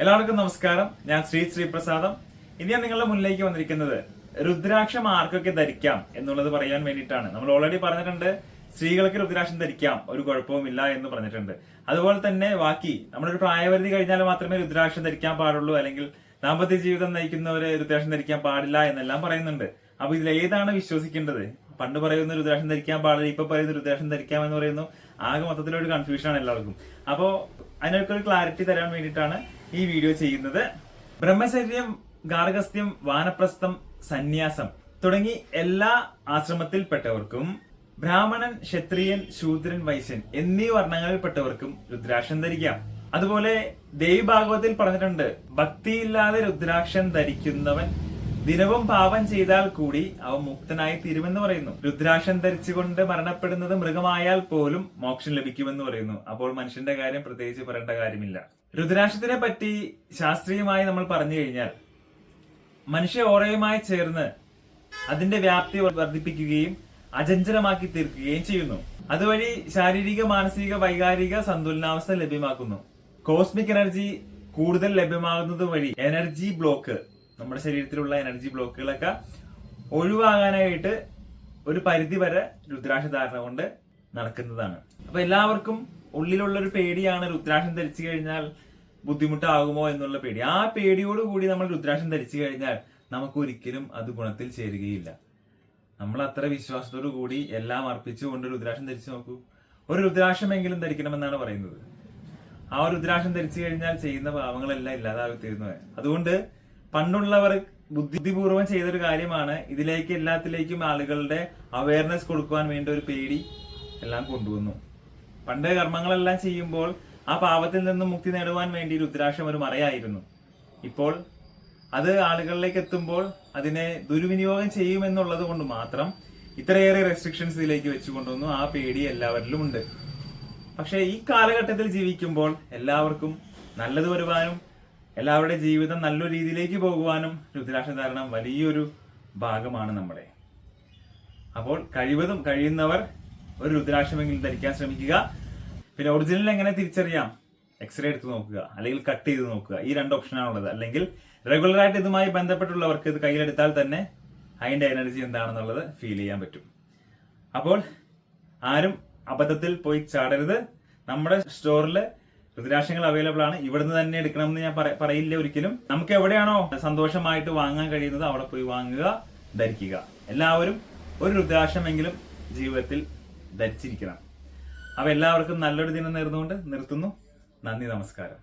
എല്ലാവർക്കും നമസ്കാരം. ഞാൻ ശ്രീ ശ്രീപ്രസാദം. ഇനി ഞാൻ നിങ്ങളുടെ മുന്നിലേക്ക് വന്നിരിക്കുന്നത് രുദ്രാക്ഷം ആർക്കൊക്കെ ധരിക്കാം എന്നുള്ളത് പറയാൻ വേണ്ടിയിട്ടാണ്. നമ്മൾ ഓൾറെഡി പറഞ്ഞിട്ടുണ്ട് സ്ത്രീകൾക്ക് രുദ്രാക്ഷം ധരിക്കാം ഒരു കുഴപ്പവുമില്ല എന്ന് പറഞ്ഞിട്ടുണ്ട്. അതുപോലെ തന്നെ ബാക്കി നമ്മളൊരു പ്രായപരിധി കഴിഞ്ഞാൽ മാത്രമേ രുദ്രാക്ഷം ധരിക്കാൻ പാടുള്ളൂ അല്ലെങ്കിൽ ദാമ്പത്യ ജീവിതം നയിക്കുന്നവര് രുദ്രാക്ഷം ധരിക്കാൻ പാടില്ല എന്നെല്ലാം പറയുന്നുണ്ട്. അപ്പൊ ഇതിൽ ഏതാണ് വിശ്വസിക്കേണ്ടത്? പണ്ട് പറയുന്ന രുദ്രാക്ഷം ധരിക്കാൻ പാടില്ല ഇപ്പൊ പറയുന്ന രുദ്രാക്ഷം ധരിക്കാം എന്ന് പറയുന്നു. ആകെ മൊത്തത്തിലൊരു കൺഫ്യൂഷൻ ആണ് എല്ലാവർക്കും. അപ്പോ അതിനൊക്കെ ഒരു ക്ലാരിറ്റി തരാൻ വേണ്ടിയിട്ടാണ് ഈ വീഡിയോ ചെയ്യുന്നത്. ബ്രഹ്മചര്യം ഗാർഗസ്ത്യം വാനപ്രസ്ഥം സന്യാസം തുടങ്ങി എല്ലാ ആശ്രമത്തിൽപ്പെട്ടവർക്കും ബ്രാഹ്മണൻ ക്ഷത്രിയൻ ശൂദ്രൻ വൈശ്യൻ എന്നീ വർണങ്ങളിൽപ്പെട്ടവർക്കും രുദ്രാക്ഷം ധരിക്കാം. അതുപോലെ ദേവി ഭാഗവതത്തിൽ പറഞ്ഞിട്ടുണ്ട് ഭക്തിയില്ലാതെ രുദ്രാക്ഷം ധരിക്കുന്നവൻ ദിനവും പാപം ചെയ്താൽ കൂടി അവൻ മുക്തനായി തീരുമെന്ന് പറയുന്നു. രുദ്രാക്ഷം ധരിച്ചുകൊണ്ട് മരണപ്പെടുന്നത് മൃഗമായാൽ പോലും മോക്ഷം ലഭിക്കുമെന്ന് പറയുന്നു. അപ്പോൾ മനുഷ്യന്റെ കാര്യം പ്രത്യേകിച്ച് പറയേണ്ട കാര്യമില്ല. രുദ്രാക്ഷത്തിനെ പറ്റി ശാസ്ത്രീയമായി നമ്മൾ പറഞ്ഞു കഴിഞ്ഞാൽ മനുഷ്യ ഓറയുമായി ചേർന്ന് അതിന്റെ വ്യാപ്തി വർദ്ധിപ്പിക്കുകയും അചഞ്ചലമാക്കി തീർക്കുകയും ചെയ്യുന്നു. അതുവഴി ശാരീരിക മാനസിക വൈകാരിക സന്തുലനാവസ്ഥ ലഭ്യമാക്കുന്നു. കോസ്മിക് എനർജി കൂടുതൽ ലഭ്യമാകുന്നത് വഴി എനർജി ബ്ലോക്ക് നമ്മുടെ ശരീരത്തിലുള്ള എനർജി ബ്ലോക്കുകളൊക്കെ ഒഴിവാകാനായിട്ട് ഒരു പരിധി വരെ രുദ്രാക്ഷ ധാരണ കൊണ്ട് നടക്കുന്നതാണ്. അപ്പൊ എല്ലാവർക്കും ഉള്ളിലുള്ള ഒരു പേടിയാണ് രുദ്രാക്ഷം ധരിച്ചു കഴിഞ്ഞാൽ ബുദ്ധിമുട്ടാകുമോ എന്നുള്ള പേടി. ആ പേടിയോട് കൂടി നമ്മൾ രുദ്രാക്ഷം ധരിച്ചു കഴിഞ്ഞാൽ നമുക്ക് ഒരിക്കലും അത് ഗുണത്തിൽ ചേരുകയില്ല. നമ്മൾ അത്ര വിശ്വാസത്തോടു കൂടി എല്ലാം അർപ്പിച്ചുകൊണ്ട് രുദ്രാക്ഷം ധരിച്ചു നോക്കൂ. ഒരു രുദ്രാക്ഷമെങ്കിലും ധരിക്കണമെന്നാണ് പറയുന്നത്. ആ രുദ്രാക്ഷം ധരിച്ചു കഴിഞ്ഞാൽ ചെയ്യുന്ന പാവങ്ങളെല്ലാം ഇല്ലാതായി തീരുന്നത് അതുകൊണ്ട് പണ്ടുള്ളവർ ബുദ്ധിപൂർവം ചെയ്തൊരു കാര്യമാണ് ഇതിലേക്ക് എല്ലാത്തിലേക്കും ആളുകളുടെ അവയർനെസ് കൊടുക്കുവാൻ വേണ്ടി ഒരു പേടി എല്ലാം കൊണ്ടുവന്നു. പണ്ട് കർമ്മങ്ങളെല്ലാം ചെയ്യുമ്പോൾ ആ പാപത്തിൽ നിന്നും മുക്തി നേടുവാൻ വേണ്ടി രുദ്രാക്ഷം ഒരു മറയായിരുന്നു. ഇപ്പോൾ അത് ആളുകളിലേക്ക് എത്തുമ്പോൾ അതിനെ ദുരുവിനിയോഗം ചെയ്യുമെന്നുള്ളത് കൊണ്ട് മാത്രം ഇത്രയേറെ റെസ്ട്രിക്ഷൻസ് ഇതിലേക്ക് വെച്ചു കൊണ്ടുവന്നു ആ പേടി എല്ലാവരിലും ഉണ്ട്. പക്ഷേ ഈ കാലഘട്ടത്തിൽ ജീവിക്കുമ്പോൾ എല്ലാവർക്കും നല്ലത് വരുവാനും എല്ലാവരുടെ ജീവിതം നല്ലൊരു രീതിയിലേക്ക് പോകുവാനും രുദ്രാക്ഷ ധാരണം വലിയൊരു ഭാഗമാണ് നമ്മുടെ. അപ്പോൾ കഴിവതും കഴിയുന്നവർ ഒരു രുദ്രാക്ഷമെങ്കിലും ധരിക്കാൻ ശ്രമിക്കുക. പിന്നെ ഒറിജിനൽ എങ്ങനെ തിരിച്ചറിയാം? എക്സ്റേ എടുത്ത് നോക്കുക അല്ലെങ്കിൽ കട്ട് ചെയ്ത് നോക്കുക. ഈ രണ്ട് ഓപ്ഷനാണുള്ളത് അല്ലെങ്കിൽ റെഗുലറായിട്ട് ഇതുമായി ബന്ധപ്പെട്ടുള്ളവർക്ക് ഇത് കയ്യിലെടുത്താൽ തന്നെ അതിന്റെ എനർജി എന്താണെന്നുള്ളത് ഫീൽ ചെയ്യാൻ പറ്റും. അപ്പോൾ ആരും അബദ്ധത്തിൽ പോയി ചാടരുത്. നമ്മുടെ സ്റ്റോറിൽ രുദ്രാക്ഷങ്ങൾ അവൈലബിൾ ആണ്. ഇവിടുന്ന് തന്നെ എടുക്കണം എന്ന് ഞാൻ പറയില്ല ഒരിക്കലും. നമുക്ക് എവിടെയാണോ സന്തോഷമായിട്ട് വാങ്ങാൻ കഴിയുന്നത് അവിടെ പോയി വാങ്ങുക ധരിക്കുക. എല്ലാവരും ഒരു രുദ്രാക്ഷമെങ്കിലും ജീവിതത്തിൽ ധരിച്ചിരിക്കണം. അപ്പൊ എല്ലാവർക്കും നല്ലൊരു ദിനം നേർന്നുകൊണ്ട് നിർത്തുന്നു. നന്ദി നമസ്കാരം.